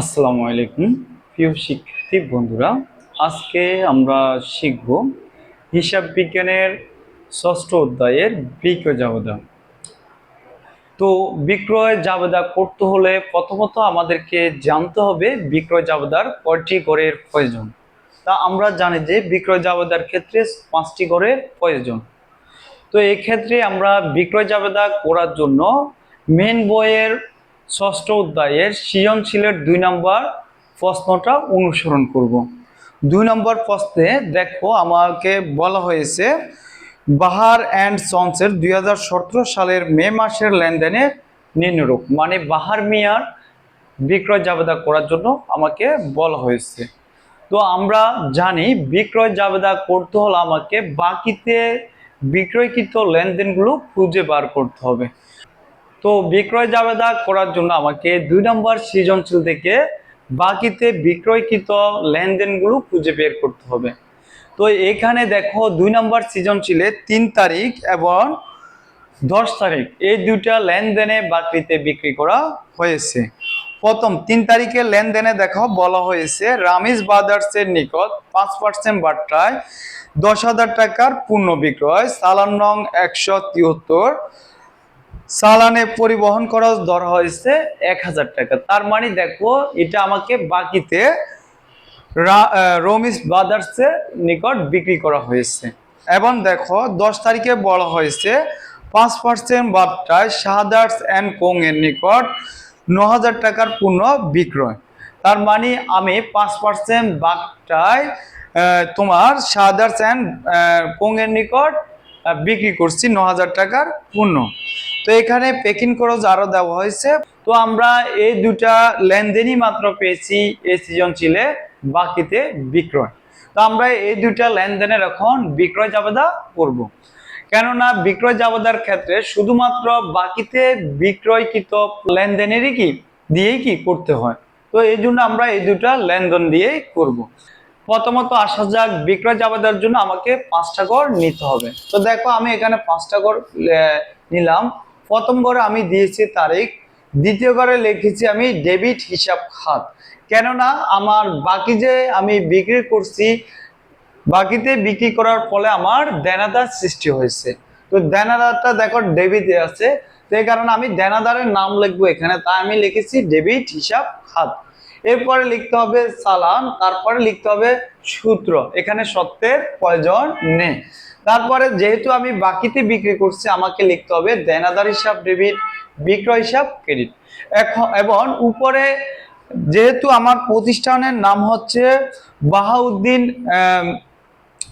আসসালামু আলাইকুম, প্রিয় শিক্ষার্থী বন্ধুরা। আজকে আমরা শিখব হিসাব বিজ্ঞানের ষষ্ঠ অধ্যায়ের বিক্রয় জাবেদা। তো বিক্রয় জাবেদা করতে হলে প্রথমত আমাদেরকে জানতে হবে বিক্রয় জাবেদার কয়টি গড়ের প্রয়োজন। তা আমরা জানি যে বিক্রয় জাবেদার ক্ষেত্রে পাঁচটি গড়ের প্রয়োজন। তো এক্ষেত্রে আমরা বিক্রয় জাবেদা করার জন্য মেন বইয়ের ষষ্ঠ অধ্যায়ের সৃজনশীলের দুই নম্বর প্রশ্নটা অনুসরণ করব। দুই নম্বর প্রশ্নে দেখো আমাকে বলা হয়েছে, বাহার অ্যান্ড সন্সের দুই হাজার সতেরো সালের মে মাসের লেনদেনে নিম্নরূপ মানে বাহার মিয়ার বিক্রয় জাবেদা করার জন্য আমাকে বলা হয়েছে। তো আমরা জানি বিক্রয় জাবেদা করতে হলে আমাকে বাকিতে বিক্রয়কৃত লেনদেনগুলো খুঁজে বার করতে হবে। তো বিক্রয় জাবেদা করার জন্য আমাকে দুই নম্বর সৃজনশীল থেকে বাকিতে বিক্রয়কৃত লেনদেনগুলো খুঁজে বের করতে হবে। তো এখানে দেখো দুই নম্বর সৃজনশীলে তিন তারিখ এবং দশ তারিখ এই দুইটা লেনদেনে বাকিতে বিক্রি করা হয়েছে। প্রথম তিন তারিখে লেনদেনে দেখো বলা হয়েছে, রামিজ ব্রাদার্সের নিকট পাঁচ পার্সেন্ট বার্তায় দশ হাজার টাকার পূর্ণ বিক্রয় সালান নং একশো তিয়াত্তর চালানে পরিবহন খরচ ধরা হয়েছে এক হাজার টাকা। তার মানে দেখো, এটা আমাকে বাকিতে রমিস ব্রাদার্সের নিকট বিক্রি করা হয়েছে। এবং দেখো, দশ তারিখে বলা হয়েছে, পাঁচ পার্সেন্ট বার্তায় শাহাদার্স অ্যান্ড কোং এর নিকট ন হাজার টাকার পূর্ণ বিক্রয়। তার মানে আমি পাঁচ পার্সেন্ট বার্তায় তোমার শাহাদার্স অ্যান্ড কোং এর নিকট বিক্রি করছি ন হাজার টাকার পূর্ণ। তো এখানে পেকিং খরচ আরও দেওয়া হয়েছে। তো আমরা এই দুটা লেনদেনই মাত্র পেয়েছি এই সৃজনশীলে, বাকিতে বিক্রয়। তো আমরা এই দুটা লেনদেনের এখন বিক্রয় জাবেদা করব। কেননা বিক্রয় জাবেদার ক্ষেত্রে শুধুমাত্র বাকিতে বিক্রয়কৃত লেনদেনেরই কি, দিয়েই কি করতে হয়। তো এই জন্য আমরা এই দুটা লেনদেন দিয়েই করব। প্রথমত আসা যাক, বিক্রয় জাবেদার জন্য আমাকে পাঁচটা গড় নিতে হবে। তো দেখো আমি এখানে পাঁচটা গড় নিলাম। প্রথম গড়ে আমি দিয়েছি তারিখ, দ্বিতীয় গড়ে লিখেছি আমি ডেবিট হিসাব খাত। কেননা আমার বাকি যে আমি বিক্রি করছি, বাকিতে বিক্রি করার ফলে আমার দেনাদার সৃষ্টি হয়েছে। তো দেনাদারটা দেখো ডেবিটে আছে এই কারণে আমি দেনাদারের নাম লিখব এখানে, তাই আমি লিখেছি ডেবিট হিসাব খাত। এরপরে লিখতে হবে চালান তারপরে লিখতে হবে সূত্র। এখানে সত্যের প্রয়োজন নেই। তারপরে যেহেতু আমি বাকিতে বিক্রি করছি, আমাকে লিখতে হবে দেনাদার হিসাব, ডেবিট, বিক্রয় হিসাব, ক্রেডিট। এখন, এবং উপরে যেহেতু আমার প্রতিষ্ঠানের নাম হচ্ছে বাহাউদ্দিন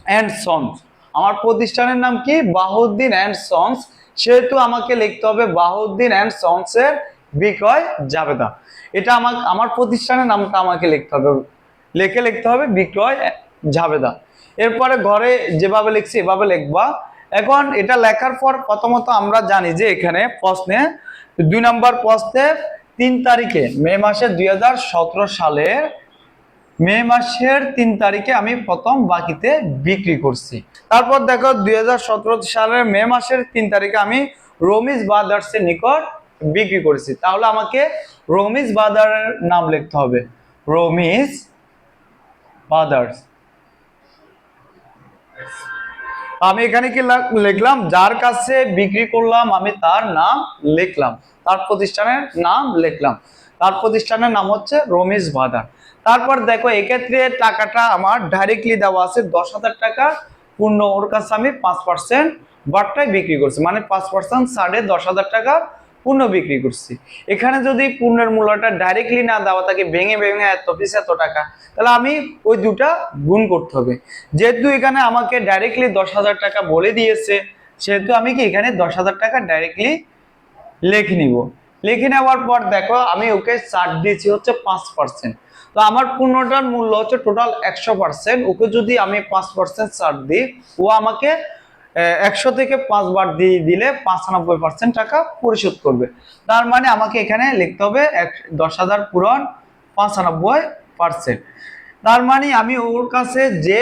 অ্যান্ড সন্স আমার প্রতিষ্ঠানের নাম কি? বাহাউদ্দিন অ্যান্ড সন্স সেহেতু আমাকে লিখতে হবে বাহাউদ্দিন অ্যান্ড সন্সের বিক্রয় জাবেদা এটা আমার আমার প্রতিষ্ঠানের নামটা আমাকে লিখতে হবে। লিখে লিখতে হবে, বিক্রয় জাবেদা এরপরে ঘরে যেভাবে লিখছি, এভাবে লিখবা। এখন এটা লেখার পর প্রথমত আমরা জানি যে এখানে প্রশ্নে, দুই নম্বর প্রশ্নে তিন তারিখে, মে মাসের দুই হাজার সতেরো সালের মে মাসের তিন তারিখে আমি প্রথম বাকিতে বিক্রি করছি। তারপর দেখো, দুই হাজার সতেরো সালের মে মাসের তিন তারিখে আমি রমিজ বাদার্সের নিকট বিক্রি করেছি। তাহলে আমাকে রমিজ বাদারের নাম লিখতে হবে। রমিজ বাদার্স। আমি এখানে কি লিখলাম? যার কাছে বিক্রি করলাম, আমি তার নাম লিখলাম। তার প্রতিষ্ঠানের নাম লিখলাম। তার প্রতিষ্ঠানের নাম হচ্ছে রমেশ বাদার। তারপর দেখো, এক্ষেত্রে টাকাটা আমার ডাইরেক্টলি দেওয়া আছে। দশ হাজার টাকা পূর্ণ ওর কাছে আমি পাঁচ পার্সেন্ট বারটায় বিক্রি করছি। মানে পাঁচ পার্সেন্ট সাড়ে দশ হাজার টাকা পূর্ণ বিক্রি করছি। এখানে যদি পূর্ণের মূল্যটা ডাইরেক্টলি না দেওয়া থাকে, ভেঙে ভেঙে এত পিস এত টাকা, তাহলে আমি ওই দুটা গুণ করতে হবে। যেহেতু এখানে আমাকে ডাইরেক্টলি দশ হাজার টাকা বলে দিয়েছে, সেহেতু আমি কি এখানে দশ হাজার টাকা ডাইরেক্টলি লিখে নিব। লিখে নেওয়ার পর দেখো, আমি ওকে চার্ট দিয়েছি হচ্ছে পাঁচ পার্সেন্ট তো আমার পূর্ণটার মূল্য হচ্ছে টোটাল একশো পার্সেন্ট ওকে যদি আমি পাঁচ পার্সেন্ট চার্ট দিই, ও আমাকে একশো থেকে পাঁচ বার দিয়ে দিলে পাঁচানব্বই পার্সেন্ট টাকা পরিশোধ করবে। তার মানে আমাকে এখানে লিখতে হবে এক, দশ হাজার পূরণ পাঁচানব্বই পার্সেন্ট তার মানে আমি ওর কাছে যে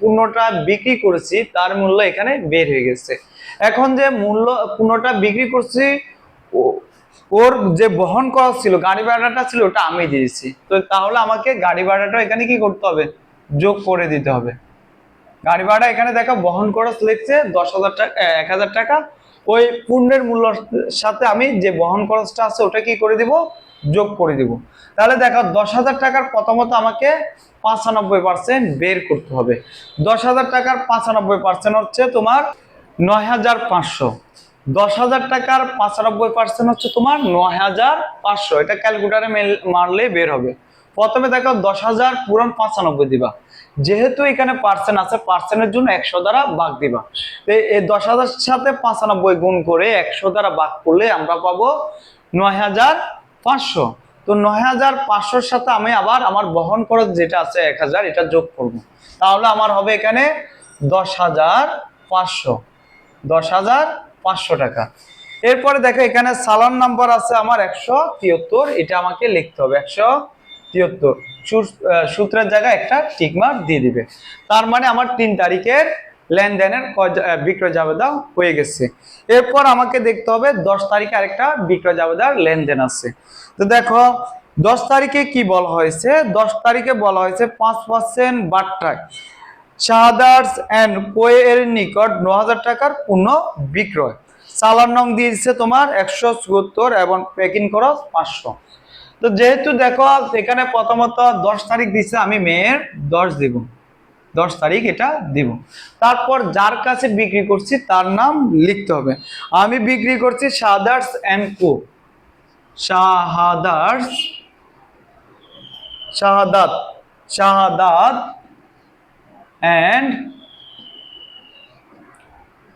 পণ্যটা বিক্রি করেছি, তার মূল্য এখানে বের হয়ে গেছে। এখন যে মূল্য, পণ্যটা বিক্রি করছি ওর যে বহন করা ছিল, গাড়ি ভাড়াটা ছিল, ওটা আমি দিয়েছি তো তাহলে আমাকে গাড়ি ভাড়াটা এখানে কি করতে হবে? যোগ করে দিতে হবে। গাড়ি ভাড়া এখানে দেখো, বহন খরচ লিখছে দশ হাজার টাকা এক হাজার টাকা। ওই পূর্ণের মূল্য সাথে আমি যে বহন খরচটা আছে ওটা কি করে দিব? যোগ করে দিব। তাহলে দেখো, দশ হাজার টাকার প্রথমত আমাকে পাঁচানব্বই পার্সেন্ট বের করতে হবে। দশ হাজার টাকার পাঁচানব্বই পার্সেন্ট হচ্ছে তোমার নয় হাজার পাঁচশো। দশ হাজার টাকার পাঁচানব্বই পার্সেন্ট হচ্ছে তোমার নয় হাজার পাঁচশো। এটা ক্যালকুলেটারে মারলে বের হবে। প্রথমে দেখো দশ হাজার পূরণ পাঁচানব্বই দিবা। যেহেতু এখানে পার্সেন্ট আছে পার্সেন্টের জন্য একশো দ্বারা বাঘ দিবা। এই দশ হাজার সাথে পাঁচানব্বই গুণ করে একশো দ্বারা বাঘ করলে আমরা পাবো নয় হাজার পাঁচশো। তো নয় হাজার পাঁচশোর সাথে আমি আবার আমার বহন খরচ যেটা আছে এক হাজার, এটা যোগ করব। তাহলে আমার হবে এখানে দশ হাজার পাঁচশো। দশ হাজার পাঁচশো টাকা। এরপরে দেখো এখানে সালান নাম্বার আছে আমার একশো তিয়াত্তর, এটা আমাকে লিখতে হবে একশো তিয়াত্তর সূত্রের জায়গায় একটা টিকমার্ক দিয়ে দিবে। তার মানে আমার তিন তারিখের লেনদেনের বিক্রয় জাবেদা হয়ে গেছে। এরপর আমাকে দেখতে হবে দশ তারিখে আরেকটা বিক্রয় জাবেদার লেনদেন আছে। তো দেখো, দশ তারিখে কি বলা হয়েছে? দশ তারিখে বলা হয়েছে পাঁচ পার্সেন্ট বাট্টায়। শাহাদার্স অ্যান্ড কোয়ে এর নিকট ন হাজার টাকার পূর্ণ বিক্রয়। চালান নং দিয়েছে তোমার একশো চুয়াত্তর এবং প্যাকিং খরচ পাঁচশো। তো যেহেতু দেখো, এখানে প্রথমত দশ তারিখ দিচ্ছে আমি মেয়ের, দশ দিব। দশ তারিখ এটা দিব। তারপর যার কাছে বিক্রি করছি তার নাম লিখতে হবে। আমি বিক্রি করছি সাদার্স অ্যান্ড কো। শাহাদার্স শাহাদাত শাহাদাত অ্যান্ড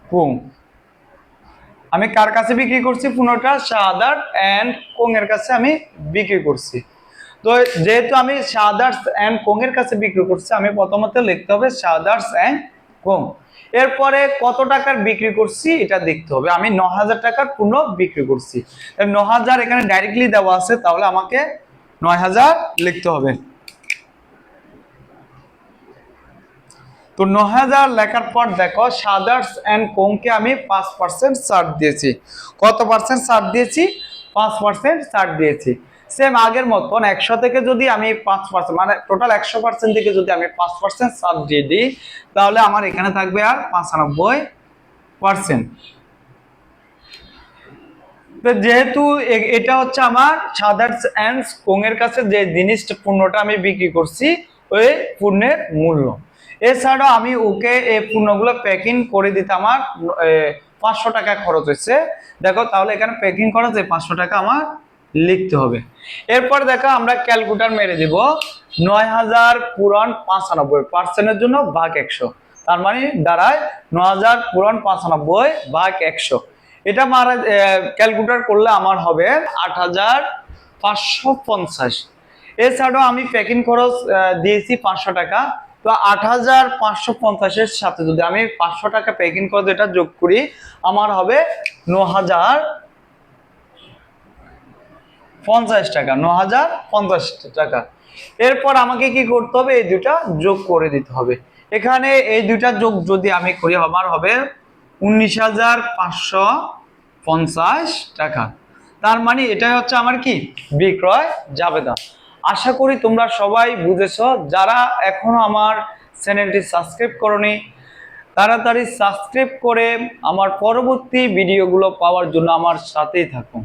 কোং। আমি কার কাছে বিক্রি করছি? পুনটা শাহাদাত অ্যান্ড কোং এর কাছে আমি বিক্রি করছি। তো যেহেতু আমি শাহাদার্স অ্যান্ড কোং এর কাছে বিক্রি করছি, আমি প্রথমত লিখতে হবে শাহাদার্স অ্যান্ড কোং। এরপরে কত টাকার বিক্রি করছি, এটা দেখতে হবে। আমি ন হাজার টাকার পূর্ণ বিক্রি করছি। ন হাজার এখানে ডাইরেক্টলি দেওয়া আছে, তাহলে আমাকে নয় হাজার লিখতে হবে। তো ন হাজার লেখার পর দেখো, সাদার্স অ্যান্ড কোংকে আমি পাঁচ পার্সেন্ট ছাড় দিয়েছি। কত পার্সেন্ট ছাড় দিয়েছি? পাঁচ পার্সেন্ট ছাড় দিয়েছি। সেম আগের মতন একশো থেকে যদি আমি পাঁচ পার্সেন্ট মানে টোটাল একশো পার্সেন্ট থেকে যদি আমি পাঁচ পার্সেন্ট ছাড় দিয়ে দিই, তাহলে আমার এখানে থাকবে আর পঁচানব্বই পার্সেন্ট তো যেহেতু এটা হচ্ছে আমার সাদার্স অ্যান্ড কোংয়ের কাছে যে জিনিসটা পণ্যটা আমি বিক্রি করছি, ওই পণ্যের মূল্য। এছাড়াও আমি ওকে এই পণ্যগুলো প্যাকিং করে দিতে আমার পাঁচশো টাকা খরচ হয়েছে। দেখো, তাহলে এখানে প্যাকিং খরচ এই পাঁচশো টাকা আমার লিখতে হবে। এরপর দেখো, আমরা ক্যালকুলেটার মেরে দিব। নয় হাজার পুরান পাঁচানব্বই পার্সেন্টের জন্য ভাগ একশো। তার মানে দাঁড়ায় ন হাজার পুরান পাঁচানব্বই ভাগ একশো। এটা মারা ক্যালকুলেটর করলে আমার হবে আট হাজার পাঁচশো পঞ্চাশ। এছাড়াও আমি প্যাকিং খরচ দিয়েছি পাঁচশো টাকা। তো আট হাজার পাঁচশো পঞ্চাশের সাথে যদি আমি পাঁচশো টাকা প্যাকিং খরচ এটা যোগ করি, আমার হবে ন হাজার পঞ্চাশ টাকা ন হাজার পঞ্চাশ টাকা। এরপর আমাকে কি করতে হবে? এই দুটা যোগ করে দিতে হবে। এখানে এই দুটা যোগ যদি আমি করি, আমার হবে উনিশ হাজার পাঁচশো পঞ্চাশ টাকা। তার মানে এটাই হচ্ছে আমার কি? বিক্রয় জাবেদা আশা করি তোমরা সবাই বুঝেছ, যারা এখনও আমার চ্যানেলটি সাবস্ক্রাইব করনি, তাড়াতাড়ি সাবস্ক্রাইব করে আমার পরবর্তী ভিডিওগুলো পাওয়ার জন্য আমার সাথেই থাকুন।